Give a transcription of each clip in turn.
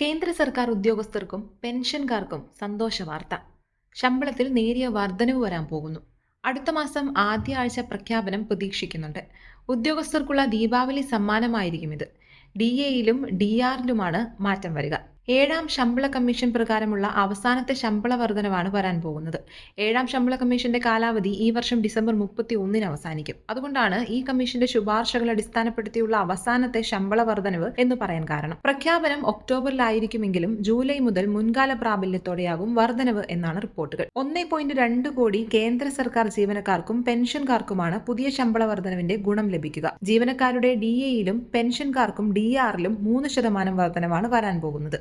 കേന്ദ്ര സർക്കാർ ഉദ്യോഗസ്ഥർക്കും പെൻഷൻകാർക്കും സന്തോഷ വാർത്ത. ശമ്പളത്തിൽ നേരിയ വർധനവ് വരാൻ പോകുന്നു. അടുത്ത മാസം ആദ്യ ആഴ്ച പ്രഖ്യാപനം പ്രതീക്ഷിക്കുന്നുണ്ട്. ഉദ്യോഗസ്ഥർക്കുള്ള ദീപാവലി സമ്മാനമായിരിക്കും ഇത്. ഡി എയിലും ഡി ആറിലുമാണ് മാറ്റം വരിക. ഏഴാം ശമ്പള കമ്മീഷൻ പ്രകാരമുള്ള അവസാനത്തെ ശമ്പള വർധനവാണ് വരാൻ പോകുന്നത്. ഏഴാം ശമ്പള കമ്മീഷന്റെ കാലാവധി ഈ വർഷം ഡിസംബർ മുപ്പത്തി ഒന്നിന് അവസാനിക്കും. അതുകൊണ്ടാണ് ഈ കമ്മീഷന്റെ ശുപാർശകൾ അടിസ്ഥാനപ്പെടുത്തിയുള്ള അവസാനത്തെ ശമ്പള വർധനവ് എന്ന് പറയാൻ കാരണം. പ്രഖ്യാപനം ഒക്ടോബറിലായിരിക്കുമെങ്കിലും ജൂലൈ മുതൽ മുൻകാല പ്രാബല്യത്തോടെയാകും വർധനവ് എന്നാണ് റിപ്പോർട്ടുകൾ. ഒന്നേ പോയിന്റ് രണ്ട് കോടി കേന്ദ്ര സർക്കാർ ജീവനക്കാർക്കും പെൻഷൻകാർക്കുമാണ് പുതിയ ശമ്പള വർധനവിന്റെ ഗുണം ലഭിക്കുക. ജീവനക്കാരുടെ ഡി എയിലും പെൻഷൻകാർക്കും ഡി ആറിലും മൂന്ന് ശതമാനം വർധനവാണ് വരാൻ പോകുന്നത്.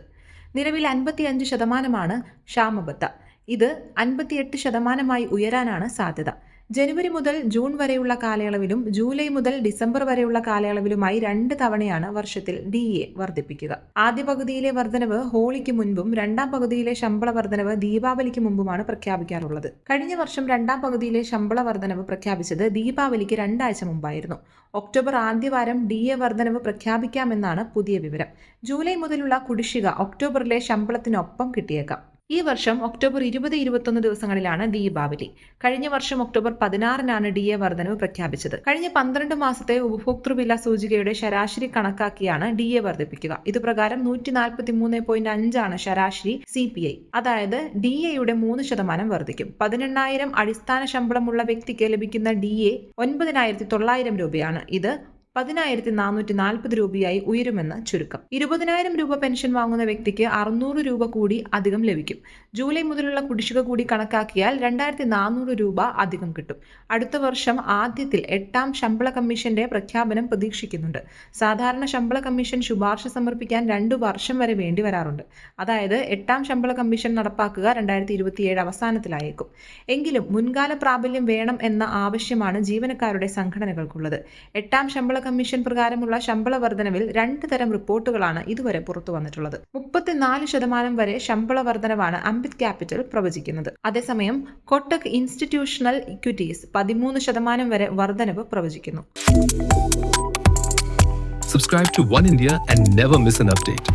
നിലവിൽ അൻപത്തിയഞ്ച് ശതമാനമാണ് ക്ഷാമബത്ത. ഇത് അൻപത്തിയെട്ട് ശതമാനമായി ഉയരാനാണ് സാധ്യത. ജനുവരി മുതൽ ജൂൺ വരെയുള്ള കാലയളവിലും ജൂലൈ മുതൽ ഡിസംബർ വരെയുള്ള കാലയളവിലുമായി രണ്ട് തവണയാണ് വർഷത്തിൽ ഡി എ വർദ്ധിപ്പിക്കുക. ആദ്യ പകുതിയിലെ വർധനവ് ഹോളിക്ക് മുൻപും രണ്ടാം പകുതിയിലെ ശമ്പള വർധനവ് ദീപാവലിക്ക് മുമ്പുമാണ് പ്രഖ്യാപിക്കാറുള്ളത്. കഴിഞ്ഞ വർഷം രണ്ടാം പകുതിയിലെ ശമ്പള വർധനവ് പ്രഖ്യാപിച്ചത് ദീപാവലിക്ക് രണ്ടാഴ്ച മുമ്പായിരുന്നു. ഒക്ടോബർ ആദ്യവാരം ഡി എ വർധനവ് പ്രഖ്യാപിക്കാമെന്നാണ് പുതിയ വിവരം. ജൂലൈ മുതലുള്ള കുടിശ്ശിക ഒക്ടോബറിലെ ശമ്പളത്തിനൊപ്പം കിട്ടിയേക്കാം. ഈ വർഷം ഒക്ടോബർ ഇരുപത് ഇരുപത്തൊന്ന് ദിവസങ്ങളിലാണ് ദീപാവലി. കഴിഞ്ഞ വർഷം ഒക്ടോബർ പതിനാറിനാണ് ഡി എ വർധനവ് പ്രഖ്യാപിച്ചത്. കഴിഞ്ഞ പന്ത്രണ്ട് മാസത്തെ ഉപഭോക്തൃ വില സൂചികയുടെ ശരാശരി കണക്കാക്കിയാണ് ഡി എ വർദ്ധിപ്പിക്കുക ഇത് പ്രകാരം നൂറ്റി നാൽപ്പത്തി മൂന്ന് പോയിന്റ് അഞ്ചാണ് ശരാശരി സി പി ഐ. അതായത് ഡി എയുടെ മൂന്ന് ശതമാനം വർദ്ധിക്കും പതിനെണ്ണായിരം അടിസ്ഥാന ശമ്പളമുള്ള വ്യക്തിക്ക് ലഭിക്കുന്ന ഡി എ ഒൻപതിനായിരത്തി തൊള്ളായിരം രൂപയാണ്. ഇത് പതിനായിരത്തി നാനൂറ്റി നാൽപ്പത് രൂപയായി ഉയരുമെന്ന് ചുരുക്കം. ഇരുപതിനായിരം രൂപ പെൻഷൻ വാങ്ങുന്ന വ്യക്തിക്ക് അറുന്നൂറ് രൂപ കൂടി അധികം ലഭിക്കും. ജൂലൈ മുതലുള്ള കുടിശ്ശിക കൂടി കണക്കാക്കിയാൽ രണ്ടായിരത്തി നാനൂറ് രൂപ അധികം കിട്ടും. അടുത്ത വർഷം ആദ്യത്തിൽ എട്ടാം ശമ്പള കമ്മീഷന്റെ പ്രഖ്യാപനം പ്രതീക്ഷിക്കുന്നുണ്ട്. സാധാരണ ശമ്പള കമ്മീഷൻ ശുപാർശ സമർപ്പിക്കാൻ രണ്ടു വർഷം വരെ വേണ്ടി വരാറുണ്ട്. അതായത് എട്ടാം ശമ്പള കമ്മീഷൻ നടപ്പാക്കുക രണ്ടായിരത്തി ഇരുപത്തിയേഴ് അവസാനത്തിലായേക്കും. എങ്കിലും മുൻകാല പ്രാബല്യം വേണം എന്ന ആവശ്യമാണ് ജീവനക്കാരുടെ സംഘടനകൾക്കുള്ളത്. എട്ടാം ശമ്പള കമ്മീഷൻ പ്രകാരമുള്ള ശമ്പള വർധനവിൽ രണ്ട് തരം റിപ്പോർട്ടുകളാണ് ഇതുവരെ പുറത്തു വന്നിട്ടുള്ളത്. മുപ്പത്തിനാല് ശതമാനം വരെ ശമ്പള വർധനവാണ് അംബിത് ക്യാപിറ്റൽ പ്രവചിക്കുന്നത്. അതേസമയം കൊട്ടക് ഇൻസ്റ്റിറ്റ്യൂഷണൽ ഇക്വിറ്റീസ് പതിമൂന്ന് ശതമാനം വരെ വർധനവ് പ്രവചിക്കുന്നു. Subscribe to One India and never miss an update.